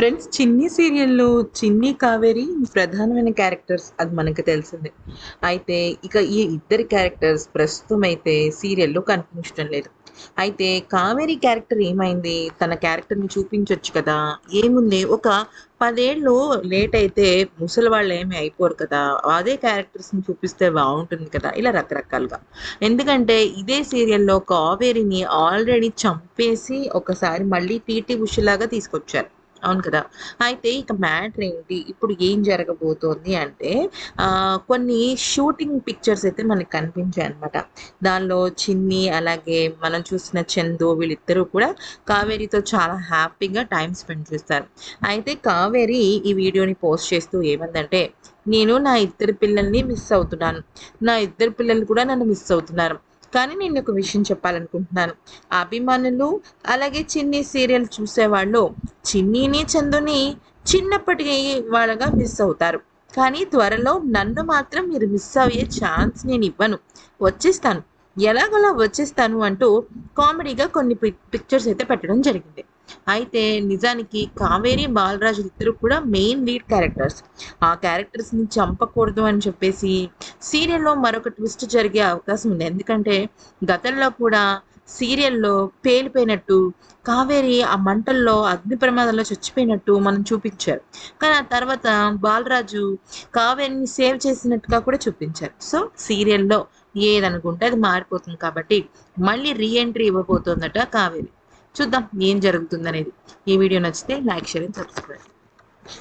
Friends చిన్ని సీరియల్లో చిన్ని కావేరి ప్రధానమైన క్యారెక్టర్స్ అది మనకు తెలిసిందే. అయితే ఇక ఈ ఇద్దరి క్యారెక్టర్స్ ప్రస్తుతం అయితే సీరియల్లో కనిపించడం లేదు. అయితే కావేరి క్యారెక్టర్ ఏమైంది? తన క్యారెక్టర్ని చూపించవచ్చు కదా? ఏముంది? ఒక పదేళ్ళు లేట్ అయితే ముసలి వాళ్ళు ఏమి అయిపోరు కదా? అదే క్యారెక్టర్స్ని చూపిస్తే బాగుంటుంది కదా? ఇలా రకరకాలుగా. ఎందుకంటే ఇదే సీరియల్లో కావేరిని ఆల్రెడీ చంపేసి ఒకసారి మళ్ళీ టీటీ ఉషలాగా తీసుకొచ్చారు. అవును కదా. అయితే ఇక మ్యాటర్ ఏంటి? ఇప్పుడు ఏం జరగబోతోంది అంటే కొన్ని షూటింగ్ పిక్చర్స్ అయితే మనకి కనిపించాయి అనమాట దానిలో చిన్ని అలాగే మనం చూసిన చందు వీళ్ళిద్దరూ కూడా కావేరితో చాలా హ్యాపీగా టైం స్పెండ్ చేస్తారు. అయితే కావేరి ఈ వీడియోని పోస్ట్ చేస్తూ ఏమందంటే నేను నా ఇద్దరు పిల్లల్ని మిస్ అవుతున్నాను. నా ఇద్దరు పిల్లలు కూడా నన్ను మిస్ అవుతున్నారు. కానీ నేను ఒక విషయం చెప్పాలనుకుంటున్నాను. అభిమానులు అలాగే చిన్ని సీరియల్ చూసేవాళ్ళు చిన్నీని చందుని చిన్నప్పటి వాళ్ళగా మిస్ అవుతారు. కానీ త్వరలో నన్ను మాత్రం మీరు మిస్ అయ్యే ఛాన్స్ నేను ఇవ్వను. వచ్చేస్తాను. ఎలాగోలా వచ్చేస్తాను అంటూ కామెడీగా కొన్ని పిక్చర్స్ అయితే పెట్టడం జరిగింది. అయితే నిజానికి కావేరి బాలరాజు ఇద్దరు కూడా మెయిన్ లీడ్ క్యారెక్టర్స్ ఆ క్యారెక్టర్స్ని చంపకూడదు అని చెప్పేసి సీరియల్లో మరొక ట్విస్ట్ జరిగే అవకాశం ఉంది. ఎందుకంటే గతంలో కూడా సీరియల్లో పేలిపోయినట్టు కావేరి ఆ మంటల్లో అగ్ని ప్రమాదంలో చచ్చిపోయినట్టు మనం చూపించారు. కానీ ఆ తర్వాత బాలరాజు కావేరిని సేవ్ చేసినట్టుగా కూడా చూపించారు. సో సీరియల్లో ఏదనుకుంటే అది మారిపోతుంది కాబట్టి మళ్ళీ రీఎంట్రీ ఇవ్వబోతోందట కావేరి. చూద్దాం ఏం జరుగుతుందనేది. ఈ వీడియో నచ్చితే లైక్ షేర్ అండ్ సబ్స్క్రైబ్.